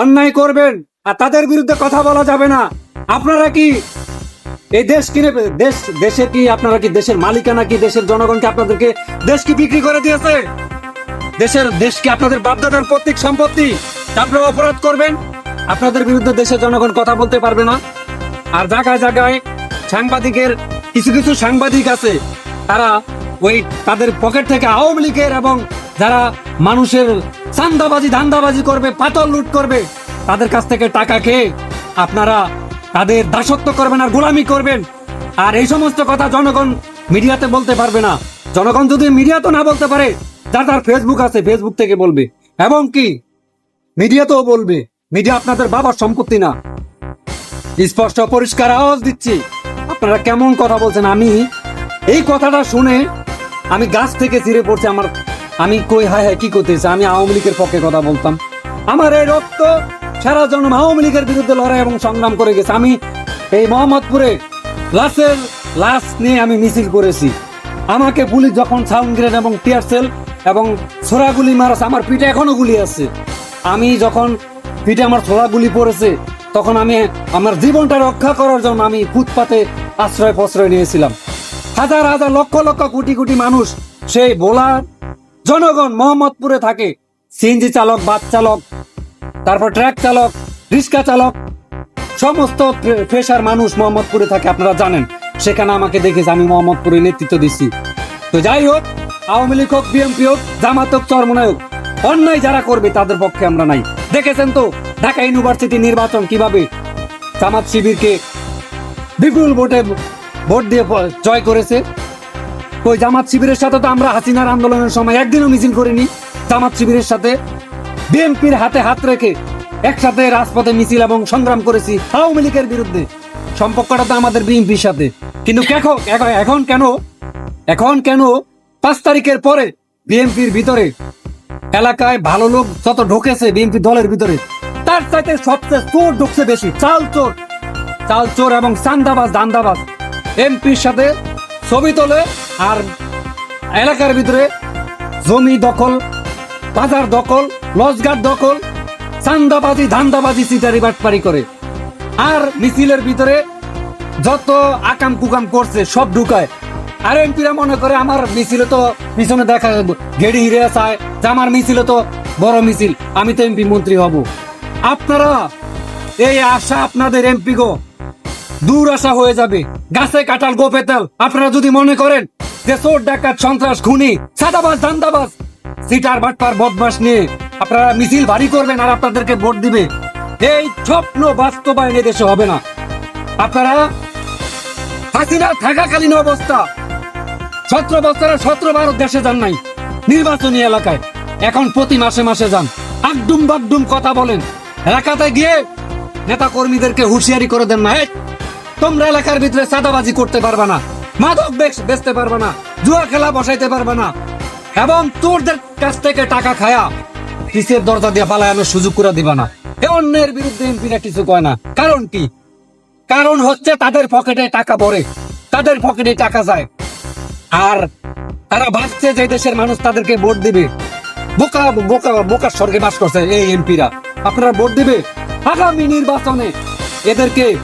অন্যায় করবেন আর তাদের বিরুদ্ধে কথা বলা যাবে না। আপনারা কি এই দেশ কিনে দেশ, দেশে কি আপনারা কি দেশের মালিকানা কি দেশের জনগণকে আপনাদেরকে দেশ কি বিক্রি করে দিয়েছে? দেশের, দেশ কি আপনাদের বাপদাদার প্রত্যেক সম্পত্তি আপনারা অপরাধ করবেন? আপনাদের বিরুদ্ধে দেশের জনগণ কথা বলতে পারবে না। আর জায়গায় জায়গায় সাংবাদিকের কিছু কিছু সাংবাদিক আছে, তারা ওই তাদের পকেট থেকে আওয়ামী লীগের এবং যারা মানুষের চান্দাবাজি, ধান্দাবাজি করবে, পাতল লুট করবে। তাদের কাছ থেকে টাকা খেয়ে আপনারা তাদের দাসত্ব করবেন আর গোলামি করবেন। আর এই সমস্ত কথা জনগণ মিডিয়াতে বলতে পারবে না। জনগণ যদি মিডিয়া তো না বলতে পারে, যার তার ফেসবুক আছে ফেসবুক থেকে বলবে। এবং কি? মিডিয়াতেও বলবে। মিডিয়া আপনাদের বাবার সম্পত্তি না। স্পষ্ট, পরিষ্কার আওয়াজ দিচ্ছি। আপনারা কেমন কথা বলছেন? আমি এই কথাটা শুনে আমি গাছ থেকে ছিঁড়ে পড়ছে আমার আমি কই, হায় হায়, কি করতেছি? আমি আওয়ামী লীগের পক্ষে কথা বলতাম। আমার এই রক্ত সারা জন্ম আওয়ামী লীগের বিরুদ্ধে লড়াই এবং সংগ্রাম করে গেছে। আমি এই মোহাম্মদপুরে লাশের লাশ নিয়ে আমি মিছিল করেছি। আমাকে পুলিশ যখন সাউন্ড গ্রেড এবং টিয়ার সেল এবং ছোড়া গুলি মারাছে, আমার পিঠে এখনও গুলি আছে। আমি যখন পিঠে আমার ছোড়া গুলি পড়েছে, তখন আমি আমার জীবনটা রক্ষা করার জন্য আমি ফুটপাতে আশ্রয় প্রশ্রয় নিয়েছিলাম। হাজার হাজার, লক্ষ লক্ষ, কোটি কোটি মানুষ সেই বোলার জনগণ মোহাম্মদপুরে থাকে। সিএনজি চালক, বাস চালক, তারপর ট্রাক চালক, রিক্সা চালক, সমস্ত ফেসার মানুষ মোহাম্মদপুরে থাকে, আপনারা জানেন। সেখানে আমাকে দেখেছে, আমি মোহাম্মদপুরে নেতৃত্ব দিচ্ছি তো যাই হোক, আওয়ামী লীগ হোক বিএনপি হোক, জামাত হোক চরমনায় হোক, অন্যায় যারা করবে, তাদের পক্ষে আমরা নাই। দেখেছেন তো, ঢাকা ইউনিভার্সিটি নির্বাচন কীভাবে জামাত শিবিরকে বিপুল ভোটে ভোট দিয়ে জয় করেছে? ওই জামাত শিবিরের সাথে তো আমরা হাসিনার আন্দোলনের সময় একদিনও মিছিল করিনি। জামাত শিবিরের সাথে বিএনপির হাতে হাত রেখে একসাথে রাজপথে মিছিল এবং সংগ্রাম করেছি আওয়ামী লীগের বিরুদ্ধে। সম্পর্কটা তো আমাদের বিএনপির সাথে। কিন্তু কেন এখন- এখন কেন? এখন কেন? পাঁচ তারিখের পরে বিএনপির ভিতরে এলাকায় ভালো লোক যত ঢুকেছে বিএনপি দলের ভিতরে, তার চাইতে সবচেয়ে চোর ঢুকছে বেশি। চাল চোর। চাল চোর এবং চান্দাবাজ, দান্দাবাজ। এমপির সাথে ছবি তোলে আর এলাকার ভিতরে জমি দখল, বাজার দখল লজগার দখল, চান্দাবাজি, ধান্দাবাজি সিটারি বাটপারি করে। আর মিছিলের ভিতরে যত আকাম কুকাম করছে, সব ঢুকায়। আর এমপিরা মনে করে আমার মিছিলে তো পিছনে দেখা গেড়ি হিরে চায়, যে আমার মিছিলে তো বড় মিছিল, আমি তো এমপি মন্ত্রী হব। আপনারা, এই আশা আপনাদের এমপি গো দূর আশা হয়ে যাবে। গাছে কাটাল গোপে তেল। আপনারা যদি মনে করেন যে চোর ডাকাত সন্ত্রাস খুনি সাদাবাজ দান্দাবাজ সিটার বাটপার বদমাস নিয়ে আপনারা মিছিল ভারী করবেন আর আপনাদেরকে ভোট দিবে। এই স্বপ্ন বাস্তবায়ন দেশে হবে না। আপনারা হাসিনা থাকাকালীন অবস্থা। সতেরো বছরে সতেরো বার দেশে যান নাই নির্বাচনী এলাকায়। এখন প্রতি মাসে মাসে যান। আকডুম বাকডুম কথা বলেন। এলাকাতে গিয়ে নেতা কর্মীদেরকে হুঁশিয়ারি করে দেন না। "এই, তোমরা এলাকার ভিতরে চাঁদাবাজি করতে পারবে না, মাদক বেচ- বেচতে পারবে না, জুয়া খেলা বসাইতে পারবে না, এবং তোরদের কাছ থেকে টাকা খায়া কিসের দরজা দিয়ে পালায়ানোর সুযোগ করে দিবা না। এ অন্যের বিরুদ্ধে এমপিরা কিছু কয় না। কারণ কি? কারণ হচ্ছে তাদের পকেটে টাকা পড়ে, তাদের পকেটে টাকা যায়। আর তারা ভাবছে যে দেশের মানুষ তাদেরকে ভোট দিবে, বোকা বোকা, বোকার স্বর্গে বাস করছে এই এমপিরা। আপনারা ভোট দিবে? আগামী নির্বাচনে এদেরকে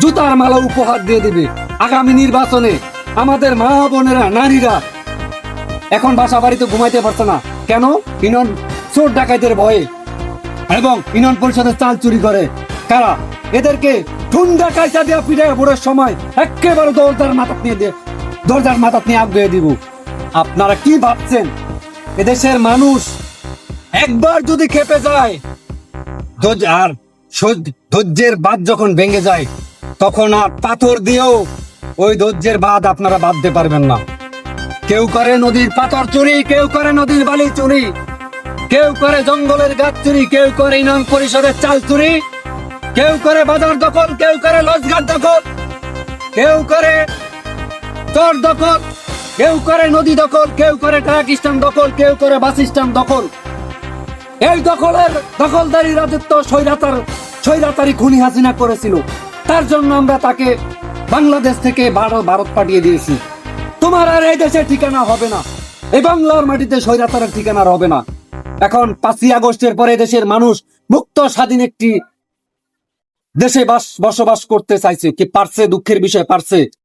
জুতার মালা উপহার দিয়ে দিবে। আগামী নির্বাচনে আমাদের মা বোনেরা, নারীরা এখন বাসা বাড়িতে ঘুমাইতে পারছে না। কেন? ইনন চোর ডাকাইতের ভয়ে এবং ইনন পরিষদের চাল চুরি করে। কারা? এদেরকে ঠুন্ডা কাইসা দেওয়া পিঠে ভোরের সময় একেবারে দরজার মাথা নিয়ে দিয়ে দরজার মাথা নিয়ে আগে দিব। আপনারা কি ভাবছেন? এদেশের মানুষ একবার যদি খেপে যায় আর ধৈর্যের বাদ যখন ভেঙে যায় তখন আর পাথর দিয়েও ওই ধৈর্যের বাদ আপনারা বাঁধতে পারবেন না কেউ করে নদীর পাথর চুরি কেউ করে নদীর বালি চুরি কেউ করে জঙ্গলের গাছ চুরি কেউ করে ইউনিয়ন পরিষদের চাল চুরি কেউ করে বাজার দখল কেউ করে লজঘাট দখল কেউ করে চর দখল কেউ করে নদী দখল কেউ করে ট্রাক দখল কেউ করে বাস স্ট্যান্ড দখল এই দখলের দখলদারি রাজত্ব স্বৈরাতার স্বৈরাতারি খুনি হাসিনা করেছিল তার জন্য আমরা তাকে বাংলাদেশ থেকে ভারত ভারত পাঠিয়ে দিয়েছি। তোমার আর এই দেশের ঠিকানা হবে না। এই বাংলার মাটিতে স্বৈরাচারের ঠিকানা হবে না। এখন পাঁচই আগস্টের পরে দেশের মানুষ মুক্ত, স্বাধীন একটি দেশে বাস বসবাস করতে চাইছে। কি পারছে দুঃখের বিষয়? পারছে।